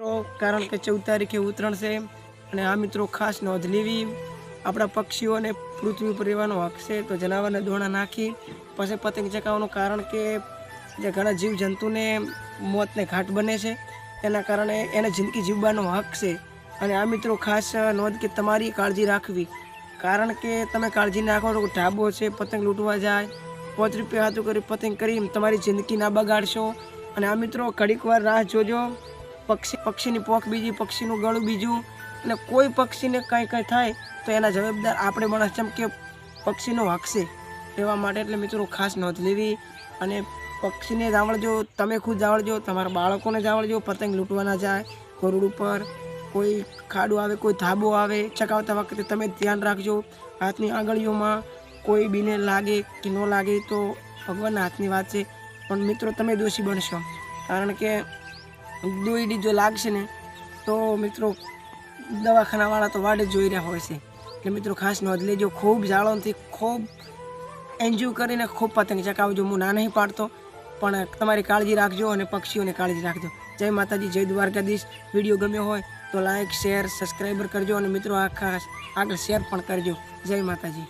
મિત્રો, કારણ કે ચૌદ તારીખે ઉત્તરાયણ છે અને આ મિત્રો ખાસ નોંધ લેવી. આપણા પક્ષીઓને પૃથ્વી ઉપર રહેવાનો હક છે, તો જનાવરને દોણા નાખી, પછી પતંગ ચકાવવાનું કારણ કે જે ઘણા જીવજંતુને મોતને ઘાટ બને છે. એના કારણે એને જિંદગી જીવવાનો હક છે. અને આ મિત્રો ખાસ નોંધ કે તમારી કાળજી રાખવી. કારણ કે તમે કાળજી નાખો તો ઢાબો છે, પતંગ લૂંટવા જાય. પાંચ રૂપિયા હાથું કરી પતંગ કરી તમારી જિંદગી ના બગાડશો. અને આ મિત્રો ઘડીક વાર રાહ જોજો. પક્ષી પક્ષીની પોખ બીજી, પક્ષીનું ગળું બીજું અને કોઈ પક્ષીને કંઈ કંઈ થાય તો એના જવાબદાર આપણે માણસ જેમ કે પક્ષીનો હક એવા માટે એટલે મિત્રો ખાસ નોંધ લેવી અને પક્ષીને જ આવડજો તમે ખુદ આવડજો તમારા બાળકોને જ આવડજો પતંગ લૂંટવાના જાય ગરુડ ઉપર કોઈ ખાડું આવે, કોઈ ધાબો આવે ચકાવતા વખતે તમે ધ્યાન રાખજો. હાથની આંગળીઓમાં કોઈ બીને લાગે કે ન લાગે તો ભગવાનના હાથની વાત છે. પણ મિત્રો તમે દોષી બનશો. કારણ કે દોઈડી જો લાગશે ને, તો મિત્રો દવાખાનાવાળા તો વાડે જોઈ રહ્યા હોય છે. એટલે મિત્રો ખાસ નોંધ લેજો, ખૂબ જાળવણથી ખૂબ એન્જોય કરીને ખૂબ પતંગ ચકાવજો હું ના નહીં પાડતો, પણ તમારી કાળજી રાખજો અને પક્ષીઓને કાળજી રાખજો. જય માતાજી, જય દ્વારકાધીશ. વીડિયો ગમ્યો હોય તો લાઈક, શેર, સબસ્ક્રાઈબર કરજો અને મિત્રો આ ખાસ આગળ શેર પણ કરજો. જય માતાજી.